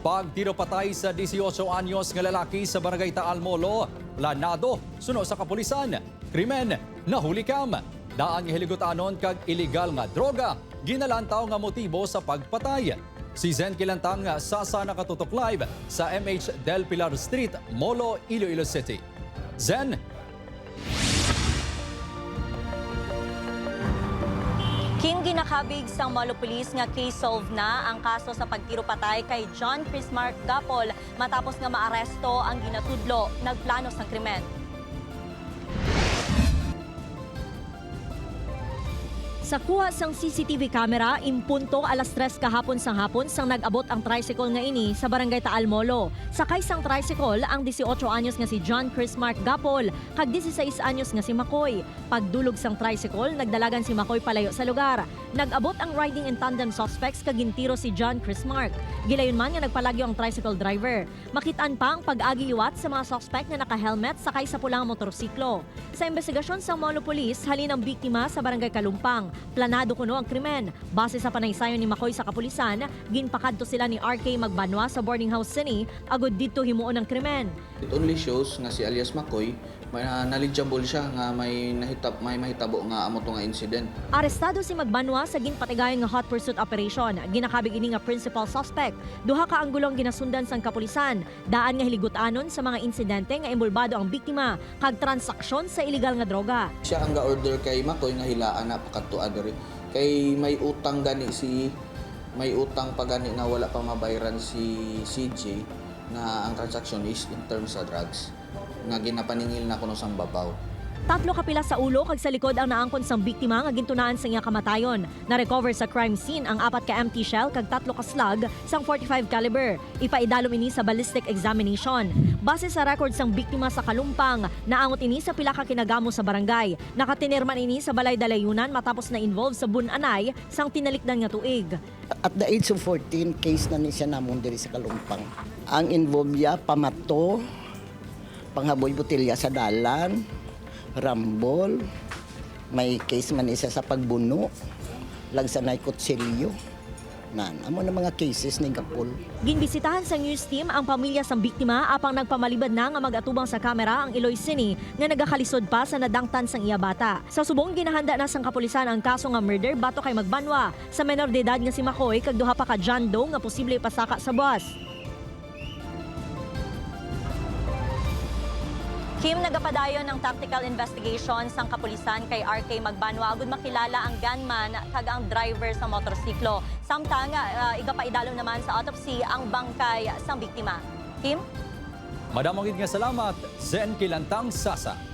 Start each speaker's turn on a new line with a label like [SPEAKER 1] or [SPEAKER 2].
[SPEAKER 1] Pagtiro patay sa 18 anyos nga lalaki sa Barangay Taal Molo, planado, suno sa kapulisan, krimen, nahuli kam. Daan nga hiligutanon kag illegal nga droga, ginalantaw nga motibo sa pagpatay. Si Zen Kilantang sa sana katutok live sa MH Del Pilar Street, Molo, Iloilo City. Zen,
[SPEAKER 2] Kim ginakabig sang Molo Police nga case solve na ang kaso sa pagtiro kay John Chris Mark Gapol matapos nga maaresto ang ginatudlo nagplanos ng krimen. Sa kuha sang CCTV camera, impunto alas 3 kahapon sang hapon sang nag-abot ang tricycle nga ini sa barangay Taal Molo. Sakay sang tricycle ang 18 anyos nga si John Chris Mark Gapol kag 16 anyos nga si Makoy. Pagdulog sang tricycle, nagdalagan si Makoy palayo sa lugar. Nag-abot ang riding in tandem suspects kag gintiro si John Chris Mark. Gilayon man nga nagpalagyo ang tricycle driver. Makitaan pa ang pag-agi liwat sa mga suspect na naka-helmet sakay sa pulang motorsiklo. Sa investigasyon sa Molo Police, halin ang biktima sa barangay Kalumpang. Planado kuno ang krimen. Base sa panaysayon ni Makoy sa kapulisan, ginpakadto sila ni RK Magbanwa sa boarding house sini agud didto himuon ang krimen.
[SPEAKER 3] It only shows nga si alias Makoy may na knowledgeable siya nga may nahitap may mahitabo nga amo to nga incident.
[SPEAKER 2] Arestado si Magbanwa sa ginpatigayon nga hot pursuit operation. Ginakabig ini nga principal suspect. Duha ka anggulong ginasundan sang kapulisan. Daan nga hiliguttanon sa mga insidente nga imbulbado ang biktima kag transaksyon sa illegal nga droga.
[SPEAKER 3] Siya ang ga-order kay Makoy nga hilaan na pakadto diri. Kay may utang gani si may utang pa gani na wala pa mabayaran si CJ na ang transaction is in terms sa drugs nga ginapaningil na kuno sang babaw.
[SPEAKER 2] Tatlo kapila sa ulo kag sa likod ang naangkon sang biktima nga gintunaan sa iya kamatayon. Na-recover sa crime scene ang apat ka empty shell kag tatlo ka slug sang 45 caliber. Ipaidalom ini sa ballistic examination. Base sa record sang biktima sa Kalumpang, naangot ini sa pila ka kinagamo sa barangay. Nakatinirman ini sa balay dalayunan matapos na involve sa bunanay sang tinalikdan nga tuig.
[SPEAKER 4] At the age of 14, case na ni siya namon diri sa Kalumpang. Ang involve niya, pamato, panghaboy botelya sa dalan, rambol, may case man isa sa pagbuno, lagsanay kutsilyo. Nan, amo na mga cases ni Gapol.
[SPEAKER 2] Ginbisitahan sa news team ang pamilya sang biktima apang nagpamalibad na nga mag-atubang sa kamera ang Eloy Cine nga nagakalisod pa sa nadangtan sang iya bata. Sa subong ginahanda na sang kapulisan ang kaso nga murder bato kay Magbanwa sa menor de edad nga si Makoy kag duha pa ka John Doe nga posible pasaka sa bus. Kim nagapadayon ng tactical investigation sang kapulisan kay RK Magbanwa agud makilala ang gunman kag ang driver sa motorsiklo. Samtang uh, igapaidalom naman sa autopsy ang bangkay sang biktima. Kim?
[SPEAKER 1] madamong nga salamat, Zen Kilantang Sasa.